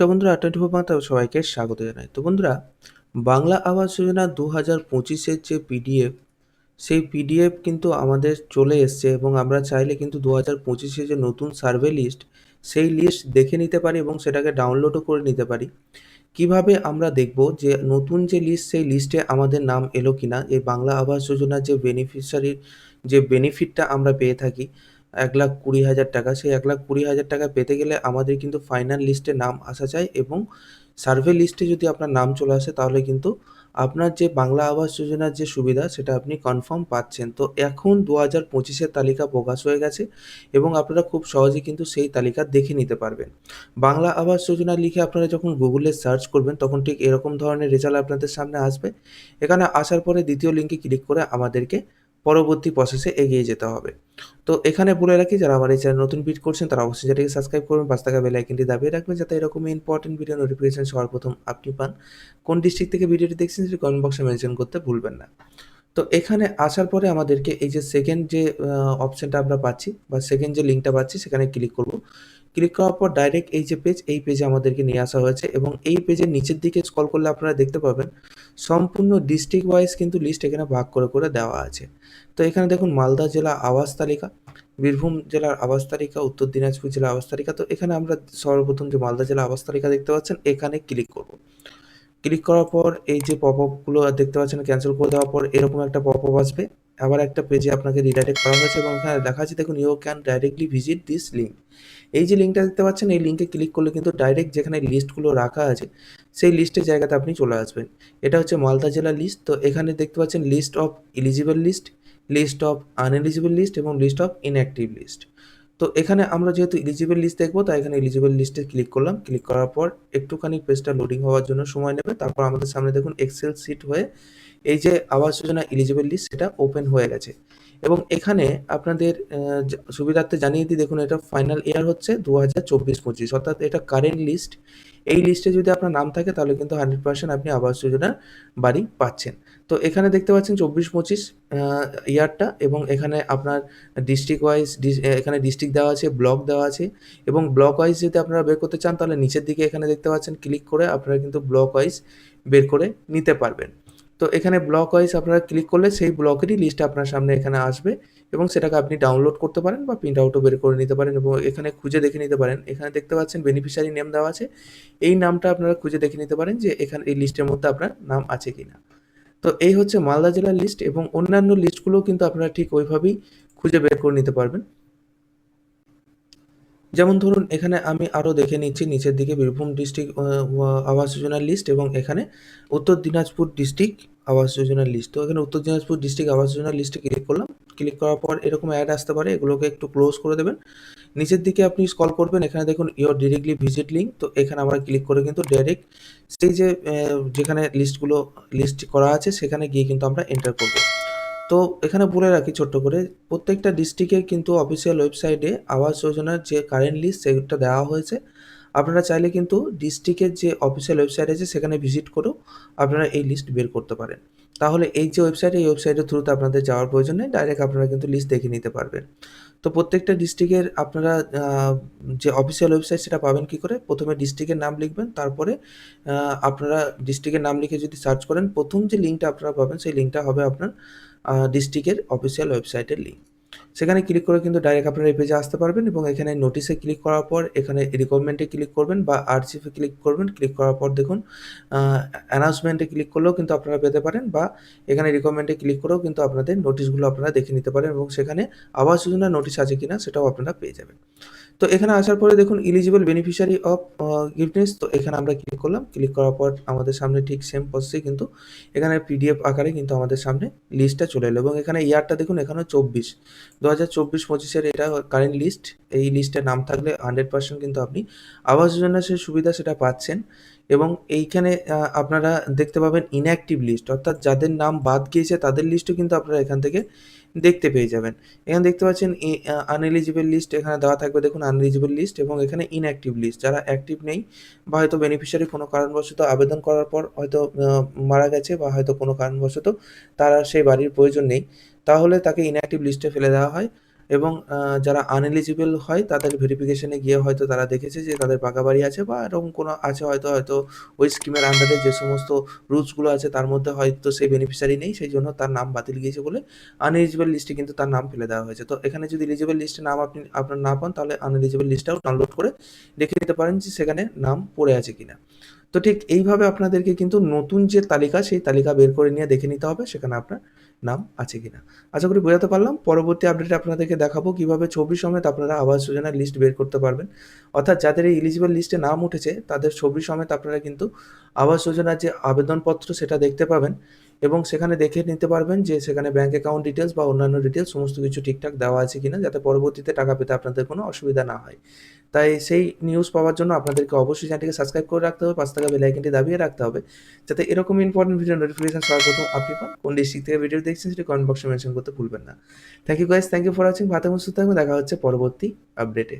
নমস্কার বন্ধুরা twenty four Bangla সবাইকে স্বাগত জানাই। তো বন্ধুরা, বাংলা আবাস যোজনা দু হাজার পঁচিশের যে পিডিএফ, সেই পিডিএফ কিন্তু আমাদের চলে এসছে এবং আমরা চাইলে কিন্তু দু হাজার পঁচিশে যে নতুন সার্ভে লিস্ট, সেই লিস্ট দেখে নিতে পারি এবং সেটাকে ডাউনলোডও করে নিতে পারি। কীভাবে আমরা দেখব যে নতুন যে লিস্ট, সেই লিস্টে আমাদের নাম এলো কিনা? এই বাংলা আবাস যোজনার যে বেনিফিশিয়ারির যে বেনিফিটটা আমরা পেয়ে থাকি এক লাখ কুড়ি হাজার টাকা। সেই এক লাখ কুড়ি হাজার টাকা পেতে গেলে আমাদের কিন্তু ফাইনাল লিস্টে নাম আসা চাই এবং সার্ভে লিস্টে যদি আপনার নাম চলে আসে তাহলে কিন্তু আপনার যে বাংলা আবাস যোজনার যে সুবিধা সেটা আপনি কনফার্ম পাচ্ছেন। তো এখন দু হাজার পঁচিশের তালিকা প্রকাশ হয়ে গেছে এবং আপনারা খুব সহজেই কিন্তু সেই তালিকা দেখে নিতে পারবেন। বাংলা আবাস যোজনা লিখে আপনারা যখন গুগলে সার্চ করবেন তখন ঠিক এরকম ধরনের রেজাল্ট আপনাদের সামনে আসবে। এখানে আসার পরে দ্বিতীয় লিঙ্কে ক্লিক করে আমাদেরকে পরবর্তী প্রসেসে এগিয়ে যেতে হবে। তো এখানে বলে রাখি, যারা আমার এই চ্যানেল নতুন ভিড করছেন, তারা অবশ্যই যেটাকে সাবস্ক্রাইব করবেন পাঁচ টাকা বেল আইকনটি দাবিয়ে রাখবেন, যাতে এরকম ইম্পর্টেন্ট ভিডিও নোটিফিকেশন সবার প্রথম আপনি পান। কোন ডিস্ট্রিক্ট থেকে ভিডিওটি দেখছেন, সেটি কমেন্ট বক্সে মেনশন করতে ভুলবেন না। তো এখানে আসার পরে আমাদেরকে এই যে সেকেন্ড যে অপশানটা আমরা পাচ্ছি, বা সেকেন্ড যে লিঙ্কটা পাচ্ছি, সেখানে ক্লিক করব। ক্লিক করার পর ডাইরেক্ট এই যে পেজ এই পেজে আমাদেরকে নিয়ে আসা হয়েছে এবং এই পেজের নিচের দিকে স্কল করলে আপনারা দেখতে পাবেন সম্পূর্ণ ডিস্ট্রিক্ট ওয়াইজ কিন্তু লিস্ট এখানে ভাগ করে করে দেওয়া আছে। তো এখানে দেখুন মালদা জেলা আবাস তালিকা, বীরভূম জেলার আবাস তালিকা, উত্তর দিনাজপুর জেলার আবাস তালিকা। তো এখানে আমরা সর্বপ্রথম যে মালদা জেলা আবাস তালিকা দেখতে পাচ্ছেন, এখানে ক্লিক করব। ক্লিক করার পর এই যে পপ আপগুলো দেখতে পাচ্ছেন ক্যান্সেল করে দেওয়ার পর এরকম একটা পপ আপ আসবে। আবার একটা পেজে আপনাকে রিডাইরেক্ট করা হয়েছে এবং এখানে দেখা আছে দেখুন you can directly visit this link এই যে লিঙ্কটা দেখতে পাচ্ছেন, এই লিঙ্কে ক্লিক করলে কিন্তু ডাইরেক্ট যেখানে লিস্টগুলো রাখা আছে সেই লিস্টের জায়গাতে আপনি চলে আসবেন। এটা হচ্ছে মালদা জেলার লিস্ট তো এখানে দেখতে পাচ্ছেন list of eligible list list of uneligible list এবং লিস্ট অফ ইনঅ্যাক্টিভ লিস্ট তো এখানে আমরা যেহেতু এলিজিবল লিস্ট দেখব, তাই এখানে এলিজিবল লিস্টে ক্লিক করলাম। ক্লিক করার পর একটুখানি পেজটা লোডিং হওয়ার জন্য সময় নেবে। তারপর আমাদের সামনে দেখুন এক্সেল সিট হয়ে এই যে আবাস যোজনা এলিজিবল লিস্ট সেটা ওপেন হয়ে গেছে। এবং এখানে আপনাদের সুবিধার্থে জানিয়ে দিই, দেখুন এটা ফাইনাল ইয়ার হচ্ছে দু হাজার চব্বিশ পঁচিশ, অর্থাৎ এটা কারেন্ট লিস্ট এই লিস্টে যদি আপনার নাম থাকে, তাহলে কিন্তু হান্ড্রেড পার্সেন্ট আপনি আবাস যোজনার বাড়ি পাচ্ছেন। তো এখানে দেখতে পাচ্ছেন চব্বিশ পঁচিশ ইয়ারটা এবং এখানে আপনার ডিস্ট্রিক্ট ওয়াইজ এখানে ডিস্ট্রিক্ট দেওয়া আছে ব্লক দেওয়া আছে এবং ব্লক ওয়াইজ যদি আপনারা বের করতে চান, তাহলে নিচের দিকে এখানে দেখতে পাচ্ছেন ক্লিক করে আপনারা কিন্তু ব্লক ওয়াইজ বের করে নিতে পারবেন। তো এখানে ব্লক ওয়াইজ আপনারা ক্লিক করলে সেই ব্লকেরই লিস্ট আপনার সামনে এখানে আসবে এবং সেটাকে আপনি ডাউনলোড করতে পারেন বা প্রিন্ট আউটও বের করে নিতে পারেন এবং এখানে খুঁজে দেখে নিতে পারেন। এখানে দেখতে পাচ্ছেন বেনিফিশিয়ারি নেম দেওয়া আছে। এই নামটা আপনারা খুঁজে দেখে নিতে পারেন যে এখানে এই লিস্টের মধ্যে আপনার নাম আছে কি না তো এই হচ্ছে মালদা জেলার লিস্ট এবং অন্যান্য লিস্টগুলোও কিন্তু আপনারা ঠিক ওইভাবেই খুঁজে বের করে নিতে পারবেন। যেমন ধরুন, এখানে আমি আরও দেখে নিচ্ছি নিচের দিকে বীরভূম ডিস্ট্রিক্ট আবাস যোজনার লিস্ট এবং এখানে উত্তর দিনাজপুর ডিস্ট্রিক্ট আবাস যোজনার লিস্ট তো এখানে উত্তর দিনাজপুর ডিস্ট্রিক্ট আবাস যোজনার লিস্টে ক্লিক করলাম। ক্লিক করার পর এরকম অ্যাড আসতে পারে, এগুলোকে একটু ক্লোজ করে দেবেন। নিচের দিকে আপনি স্কল করবেন, এখানে দেখুন ইয়োর ডিরেক্টলি ভিজিট লিঙ্ক তো এখানে আমরা ক্লিক করে কিন্তু ডাইরেক্ট সেই যে যেখানে লিস্টগুলো লিস্ট করা আছে, সেখানে গিয়ে কিন্তু আমরা এন্টার করব। তো এখানে বলে রাখি ছোট্ট করে, প্রত্যেকটা ডিস্ট্রিক্টের কিন্তু অফিসিয়াল ওয়েবসাইটে আবাস যোজনার যে কারেন্ট লিস্ট সেটা দেওয়া হয়েছে। আপনারা চাইলে কিন্তু ডিস্ট্রিক্টের যে অফিসিয়াল ওয়েবসাইট আছে সেখানে ভিজিট করেও আপনারা এই লিস্ট বের করতে পারেন। তাহলে এই যে ওয়েবসাইট এই ওয়েবসাইটের থ্রুতে আপনাদের যাওয়ার প্রয়োজন নেই ডাইরেক্ট আপনারা কিন্তু লিস্ট দেখে নিতে পারবেন। তো প্রত্যেকটা ডিস্ট্রিক্টের আপনারা যে অফিসিয়াল ওয়েবসাইট সেটা পাবেন কি করে? প্রথমে ডিস্ট্রিক্টের নাম লিখবেন, তারপরে আপনারা ডিস্ট্রিক্টের নাম লিখে যদি সার্চ করেন, প্রথম যে লিঙ্কটা আপনারা পাবেন, সেই লিঙ্কটা হবে আপনার ডিস্ট্রিক্টের অফিসিয়াল ওয়েবসাইটের লিঙ্ক সেখানে ক্লিক করে কিন্তু ডাইরেক্ট আপনারা এই পেজে আসতে পারবেন এবং এখানে নোটিশে ক্লিক করার পর এখানে রিকোয়ারমেন্টে ক্লিক করবেন বা আর্চিফে ক্লিক করবেন। ক্লিক করার পর দেখুন অ্যানাউন্সমেন্টে ক্লিক করলেও কিন্তু আপনারা পেতে পারেন বা এখানে রিকোয়ারমেন্টে ক্লিক করেও কিন্তু আপনাদের নোটিশগুলো আপনারা দেখে নিতে পারেন এবং সেখানে আবাস যোজনার নোটিশ আছে কিনা সেটাও আপনারা পেয়ে যাবেন। তো এখানে আসার পরে দেখুন ইলিজিবল বেনিফিশিয়ারি অফ গিফটনেস তো এখানে আমরা ক্লিক করলাম। ক্লিক করার পর আমাদের সামনে ঠিক সেম প্রসেসে কিন্তু এখানে পিডিএফ আকারে কিন্তু আমাদের সামনে লিস্টটা চলে এলো এবং এখানে ইয়ারটা দেখুন এখানে চব্বিশ। দু হাজার চব্বিশ পঁচিশের এটা কারেন্ট লিস্ট এই লিস্টে নাম থাকলে হান্ড্রেড পার্সেন্ট কিন্তু আপনি আবাস যোজনার সে সুবিধা সেটা পাচ্ছেন এবং এইখানে আপনারা দেখতে পাবেন ইনঅ্যাক্টিভ লিস্ট অর্থাৎ যাদের নাম বাদ গিয়েছে তাদের লিস্টও কিন্তু আপনারা এখান থেকে দেখতে পেয়ে যাবেন। এখানে দেখতে পাচ্ছেন আনএলিজিবল লিস্ট এখানে দেওয়া থাকবে। দেখুন আনএলিজিবল লিস্ট এবং এখানে ইনঅ্যাক্টিভ লিস্ট যারা অ্যাক্টিভ নেই বা হয়তো বেনিফিশিয়ারি কোনো কারণবশত আবেদন করার পর হয়তো মারা গেছে বা হয়তো কোনো কারণবশত তারা সেই বাড়ির প্রয়োজন নেই, তাহলে তাকে ইনঅ্যাক্টিভ লিস্টে ফেলে দেওয়া হয়। এবং যারা আনএলিজিবল হয়, তাদের ভেরিফিকেশনে গিয়ে হয়তো তারা দেখেছে যে তাদের পাকা বাড়ি আছে বা এরকম কোনো আছে হয়তো হয়তো ওই স্কিমের আন্ডারে যে সমস্ত রুলসগুলো আছে তার মধ্যে হয়তো সেই বেনিফিশিয়ারি নেই, সেই জন্য তার নাম বাতিল গিয়েছে বলে আনএলিজিবল লিস্টে কিন্তু তার নাম ফেলে দেওয়া হয়েছে। তো এখানে যদি এলিজিবল লিস্টে নাম আপনি, আপনার না পান, তাহলে আনএলিজিবল লিস্টটাও ডাউনলোড করে দেখে নিতে পারেন যে সেখানে নাম পড়ে আছে কিনা। তো ঠিক এইভাবে আপনাদেরকে কিন্তু নতুন যে তালিকা, সেই তালিকা বের করে নিয়ে দেখে নিতে হবে সেখানে আপনার নাম আছে কিনা। আশা করি বোঝাতে পারলাম। পরবর্তী আপডেটে আপনাদেরকে দেখাবো কীভাবে ছবি সমেত আপনারা আবাস যোজনার লিস্ট বের করতে পারবেন। অর্থাৎ যাদের এই ইলিজিবল লিস্টে নাম উঠেছে, তাদের ছবি সমেত আপনারা কিন্তু আবাস যোজনার যে আবেদনপত্র সেটা দেখতে পাবেন। এবং সেখানে দেখে নিতে পারবেন যে সেখানে ব্যাঙ্ক অ্যাকাউন্ট ডিটেলস বা অন্যান্য ডিটেলস সমস্ত কিছু ঠিকঠাক দেওয়া আছে কিনা, যাতে পরবর্তীতে টাকা পেতে আপনাদের কোনো অসুবিধা না হয়। তাই সেই নিউজ পাওয়ার জন্য আপনাদেরকে অবশ্যই চ্যানেলটিকে সাবস্ক্রাইব করে রাখতে হবে, পাঁচ টাকা বেলাইকনটি দাবিয়ে রাখতে হবে, যাতে এরকম ইম্পর্টেন্ট ভিডিও নোটিফিকেশন সবার প্রথম আপনি পান কোন ডিস্ট্রিক্ট থেকে ভিডিও দেখছেন সেটি কমেন্ট বক্সে মেনশন করতে ভুলবেন না। Thank you guys thank you for watching ভাতে মুসুদ থাকবে দেখা হচ্ছে পরবর্তী আপডেটে